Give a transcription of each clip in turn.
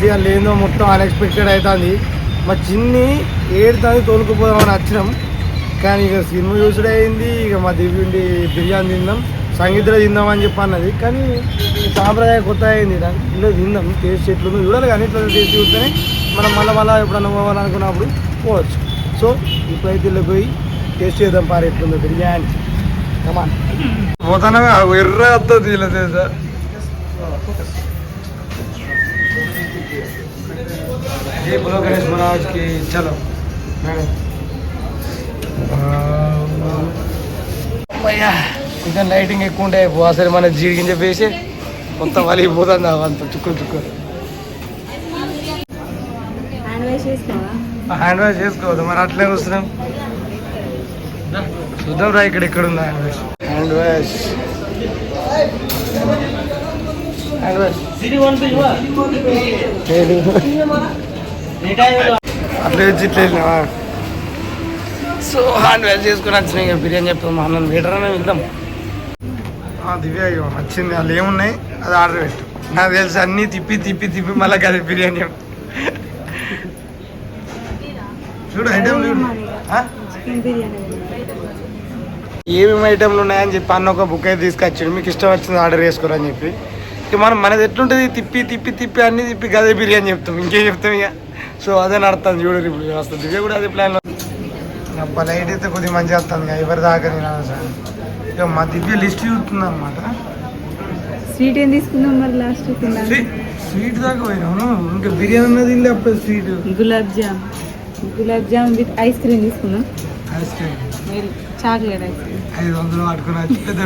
Friends లేదో మొత్తం unexpected అవుతుంది మా చిన్ని ఏడుతుంది తోలుకుపోదామని వచ్చినాం కానీ ఇక సినిమా చూసుడే అయింది ఇక మా దివ్యుండి బిర్యానీ తిందాం సంగీతలో తిందామని అని చెప్పి అన్నది కానీ సాంప్రదాయ కొత్త అయింది. ఇంట్లో తిందాం టేస్ట్ ఎట్లుందో చూడాలి కానీ ఇట్లా టేస్ట్ చూస్తేనే మనం మళ్ళీ మళ్ళీ ఎప్పుడన్నా పోవాలనుకున్నప్పుడు పోవచ్చు. సో ఇప్పుడైతే ఇల్లు పోయి టేస్ట్ చేద్దాం పారు ఎట్లుందో బిర్యానీ. కమాన్ పోతానా ఎర్ర అత్త ఇలా సార్ जय बोलो गणेश महाराज की चलो मैडम అమ్మయ్యా కొంచెం లైటింగ్ ఎక్కువ ఉంటే అసలు మన జీడికి చెప్పేసి మొత్తం వలిగిపోతుంది అంత చుక్కలు చుక్కలు హ్యాండ్ వాష్ చేసుకోవా హ్యాండ్ వాష్ చేసుకోవద్దు మరి అట్లే వస్తున్నాం చూద్దాం రా ఇక్కడ ఎక్కడ ఉంది hand wash hand wash hand wash అట్లా ఇట్లా సో హ్యాండ్ వాష్ చేసుకుని వచ్చినాయి. ఇక బిర్యానీ చెప్తాం. మా అన్న మీటర్ అనే వెళ్దాం. దివ్య వచ్చింది వాళ్ళు ఏమున్నాయి? అది ఆర్డర్ పెట్టు. నాకు తెలుసు అన్నీ తిప్పి తిప్పి తిప్పి మళ్ళీ అది బిర్యానీ. చూడు ఐటమ్ చూడు. ఏమేమి ఐటమ్లు ఉన్నాయని చెప్పి అన్న ఒక బుక్ అయితే తీసుకొచ్చాడు. మీకు ఇష్టం వచ్చింది ఆర్డర్ చేసుకోరని చెప్పి. ఇక మనం మనది ఎట్లుంటుంది? తిప్పి తిప్పి తిప్పి అన్ని తిప్పి గదే బిర్యానీ చెప్తాం. ఇంకేం చెప్తాం ఇక? సో అదే నడుస్తుంది చూడు ఇప్పుడు వస్తుంది. దివ్య కూడా అదే ప్లాన్ అబ్బా లైట్ అయితే కొద్దిగా మంచిగా వస్తుంది ఎవరి దాకా నేను అనవసరం. ఇక మా దివ్య లిస్ట్ చూస్తుంది అనమాట స్వీట్ ఏం తీసుకుందాం మరి లాస్ట్ స్వీట్ దాకా పోయినాను ఇంకా బిర్యానీ ఉన్నది ఇల్లు అప్పుడు sweet gulab jam. Gulab jam with ice cream తీసుకుందాం. Ice cream chocolate ice cream ఐదు వందలు పట్టుకుని వచ్చి పెద్ద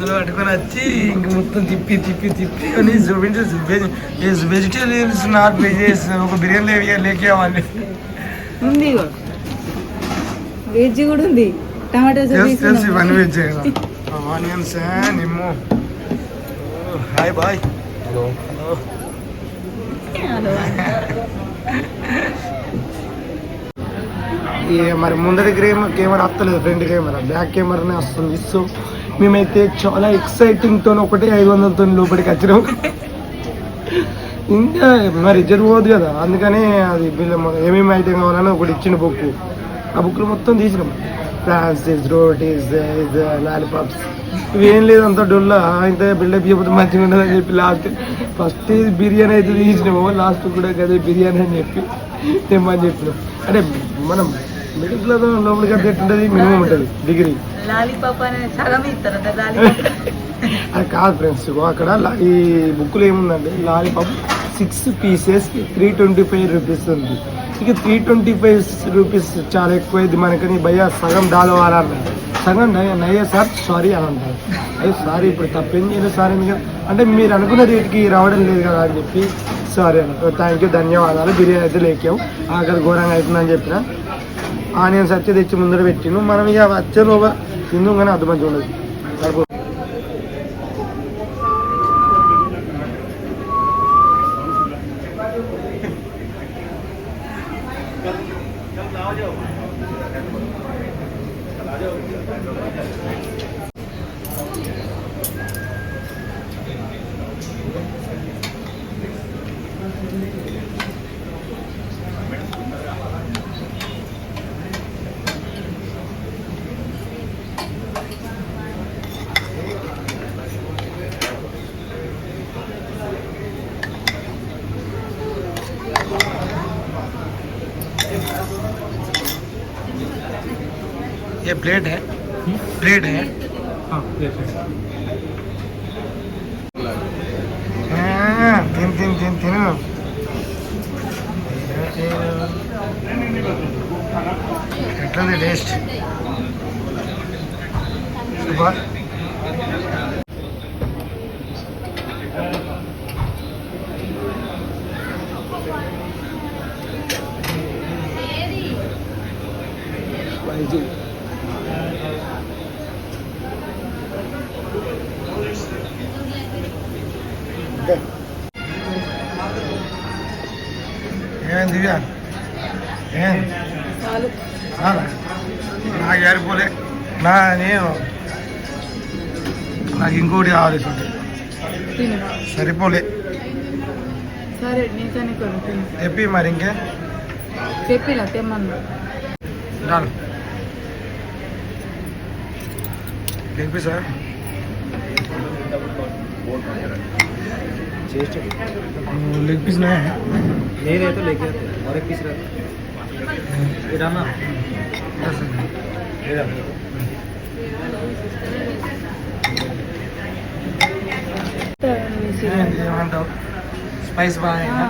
వందలు పట్టుకొని వచ్చి ఇంక మొత్తం తిప్పి తిప్పి తిప్పి. అని చూపించి వెజ్ వెజిటేరియన్స్ నాట్ వెజెస్ ఒక బిర్యానీ లేవి లేకేమని ఉంది వెజ్ కూడా ఉంది. టమాటో సాస్ తెలుసు ఇవన్నీ వెజ్ ఆనియన్స్ నిమ్ము. Hi bye hello hello. ఈ మరి ముందరి కెమెరా కెమెరా వస్తలేదు ఫ్రంట్ కెమెరా. బ్యాక్ కెమెరానే వస్తుంది. సో మేమైతే చాలా ఎక్సైటింగ్తో ఒకటే ఐదు వందలతో లోపలికి వచ్చినాం. ఇంకా మరి రిజర్వ్ పోదు కదా అందుకనే అది ఏమేమి ఐటెం కావాలని ఒకటి ఇచ్చిన బుక్ ఆ బుక్లో మొత్తం తీసినాం. ఫ్రాన్సిస్ రోటీస్ లాలీపాప్స్ ఇవేం లేదు అంత డొల్ల ఇంత బిల్డప్ చెప్పితే మంచిగా ఉండదు అని చెప్పి లాస్ట్ ఫస్ట్ బిర్యానీ అయితే తీసినాము లాస్ట్ కూడా కదా బిర్యానీ అని చెప్పి తెమ్మని చెప్పినాం. అంటే మనం మిడిల్ క్లాస్ లోపలికి అట్లా ఎట్టుంటుంది మినిమం ఉంటుంది డిగ్రీ లాలీపాప్ అనే సగం ఇస్తారు అది కాదు ఫ్రెండ్స్ అక్కడ ఈ బుక్లో ఏముందంటే lollipop six pieces three twenty five rupees ఉంది. ఇక త్రీ ట్వంటీ ఫైవ్ రూపీస్ చాలా ఎక్కువైంది మనకని భయ్యా సగం డాలర్ అన్నారు సగం నయ్యా సార్ సారీ అని అంటారు. అయ్యో సారీ ఇప్పుడు తప్పేం చేయలేదు సార్ అని అంటే మీరు అనుకున్న రేటుకి రావడం లేదు కదా అని చెప్పి సారీ అన్న థ్యాంక్ యూ ధన్యవాదాలు. బిర్యానీ అయితే లేకాం ఆఖరి ఘోరంగా అవుతుందని చెప్పిన. ఆనియన్స్ వచ్చి తెచ్చి ముందర పెట్టిను మనం ఇక వచ్చే లోగా తిందాం కానీ అర్థం మంచిగా ఉండదు కడుపు ये ब्लेड है। ब्लेड है। हाँ तीन तीन तीन तीन सुबह। దివ్య? ఏం? చాలు. చాలా? నాకు ఏరిపోలే నా నేను నాకు ఇంకోటి కావాలి సరిపోలే. సరే చెప్పి మరి ఇంకే? చెప్పిలా తెమ్మన్నా. రాను లెగ్ పీసా లెగ్ పీస్ నే नहीं तो लेके आते हैं। और एक पीस रख ये डालना ये डाल ఏమంటావు స్పైస్ బాగా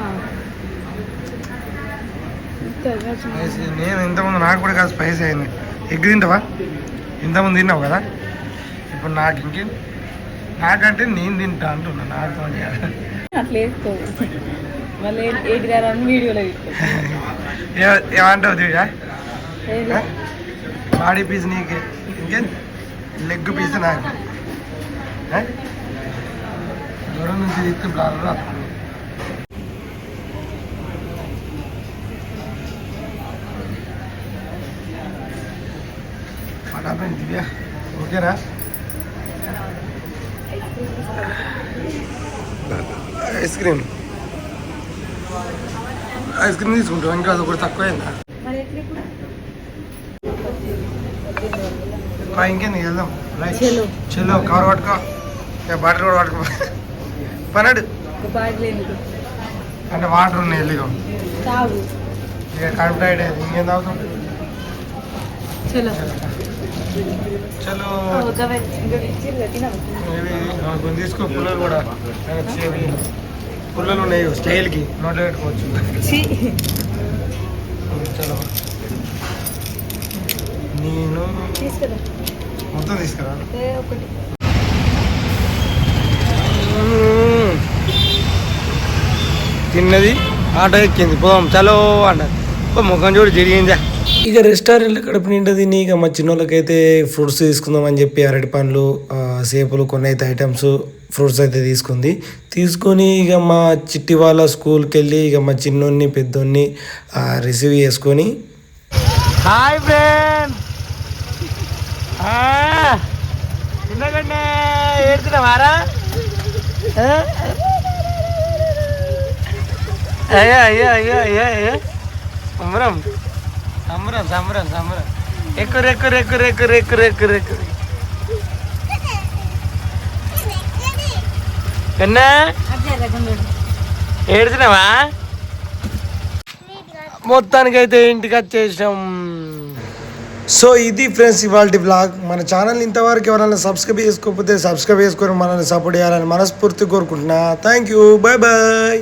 స్పైస్ నేను ఇంతకుముందు నాకు కూడా కాదు స్పైస్ అయింది ఎగ్ తింటావా ఇంతకుముందు తిన్నావు కదా ఇప్పుడు నాకు ఇంకే నాకంటే నేను తింటా అంటున్నా నాతో చేయాలి. అట్లా వేసుకో మళ్ళీ ఎగిరారని వీడియోలో తీసుకో. ఏ- ఏమంటావు దివ్యా? ఏది? బాడీ పీస్ నీకే. ఇంకే? లెగ్ పీస్ నాకు. ఏ? దూరం నుంచి తీస్తే బ్లాడర్ వస్తుంది పడాపండి దివ్య. ఓకేనా? Ice cream. ఐస్ క్రీమ్ తీసుకుంటాం ఇంకా అది ఒకటి తక్కువైందా? మరి ఎట్లా ఇప్పుడు? మా ఇంకేంది వెళ్దాం. చెల్లో కవర్ పట్టుకో బాటిల్ కూడా పట్టుకో ఎందుకు? అంటే వాటర్ ఉన్నాయి వెళ్ళి తాగు. ఇక కడుపు అయింది. ఇంకేం తాగుతాం? చలో. ఇవి తీసుకో పుల్లలు కూడా. పుల్లలు ఉన్నాయి స్టైల్కి. నోట్లో పెట్టుకోవచ్చు. చలో. నేను మొత్తం తీసుకురా. తిన్నది ఆటో ఎక్కింది పోదాం చలో అన్నది ముఖం చూడు జరిగిందా. ఇక రెస్టారెంట్లో కడుపు నిండా తిని ఇక మా చిన్నోళ్ళకైతే ఫ్రూట్స్ తీసుకుందామని చెప్పి అరటి పండ్లు సేపులు కొన్ని అయితే ఐటమ్స్ ఫ్రూట్స్ అయితే తీసుకుంది. తీసుకొని ఇక మా చిట్టి వాళ్ళ స్కూల్కి వెళ్ళి ఇక మా చిన్నోన్ని పెద్దోన్ని రిసీవ్ చేసుకొని హాయ్ ఫ్రెండ్ ఏడుతున్నావారా అయ్యా అయ్యా అయ్యో సంబరం సంబరం సంబరం. సంబరం ఎక్కురు ఎక్కురు ఎక్కురు ఎక్కురు ఎక్కురు ఎక్కురు ఎక్కురు కన్నా అట్లే ఏడుతున్నావా మొత్తానికైతే ఇంటికి వచ్చేసాం సో ఇది ఫ్రెండ్స్ ఇవాళ బ్లాగ్ మన ఛానల్ ఇంతవరకు ఎవరైనా సబ్స్క్రైబ్ చేసుకోకపోతే సబ్స్క్రైబ్ చేసుకొని మనల్ని సపోర్ట్ చేయాలని మనస్ఫూర్తి కోరుకుంటున్నా. Thank you bye bye